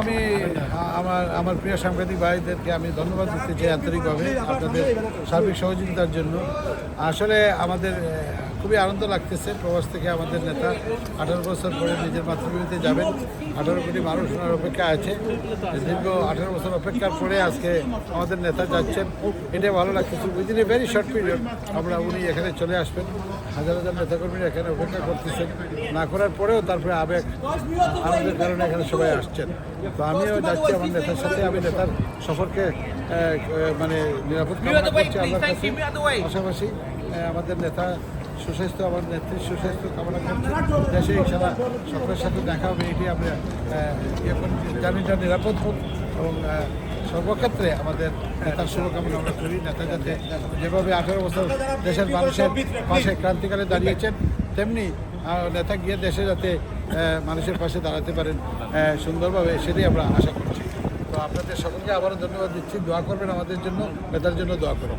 আমি, আমার আমার প্রিয় সাংবাদিক ভাইদেরকে আমি ধন্যবাদ দিতে চাই আন্তরিকভাবে আপনাদের সার্বিক সহযোগিতার জন্য। আসলে আমাদের খুবই আনন্দ লাগতেছে। প্রবাস থেকে আমাদের নেতা আঠারো বছর পরে নিজের মাতৃভূমিতে যাবেন। আঠারো কোটি মানুষ ওনার অপেক্ষা আছে। দীর্ঘ আঠারো বছর অপেক্ষার পরে আজকে আমাদের নেতা যাচ্ছেন। এটা ভালো লাগতেছে। Within a very short period আমরা উনি এখানে চলে আসবেন। হাজার হাজার নেতাকর্মীরা এখানে অপেক্ষা করতেছেন। না করার পরেও তারপরে আবেগ, আনন্দের কারণে এখানে সবাই আসছেন। তো আমিও যাচ্ছি আমার নেতার সাথে। আমি নেতার সফরকে মানে নিরাপদ কামনা করছি আমার কাছে। আমাদের নেতা সুস্বাস্থ্য আমার নেত্রীর সুস্বাস্থ্য কামনা করছি। দেশে ইনশাল্লাহ সকলের সাথে দেখা হবে, এটি আমরা ইয়ে জার্নিটা নিরাপদ হোক এবং সর্বক্ষেত্রে আমাদের নেতার শুভকামনা আমরা করি। নেতা যাতে যেভাবে আঠারো বছর দেশের মানুষের পাশে ক্রান্তিকালে দাঁড়িয়েছেন, তেমনি নেতা গিয়ে দেশে যাতে মানুষের পাশে দাঁড়াতে পারেন সুন্দরভাবে, সেটাই আমরা আশা করছি। তো আপনাদের সকলকে আবারও ধন্যবাদ দিচ্ছি। দোয়া করবেন আমাদের জন্য, নেতার জন্য দোয়া করবেন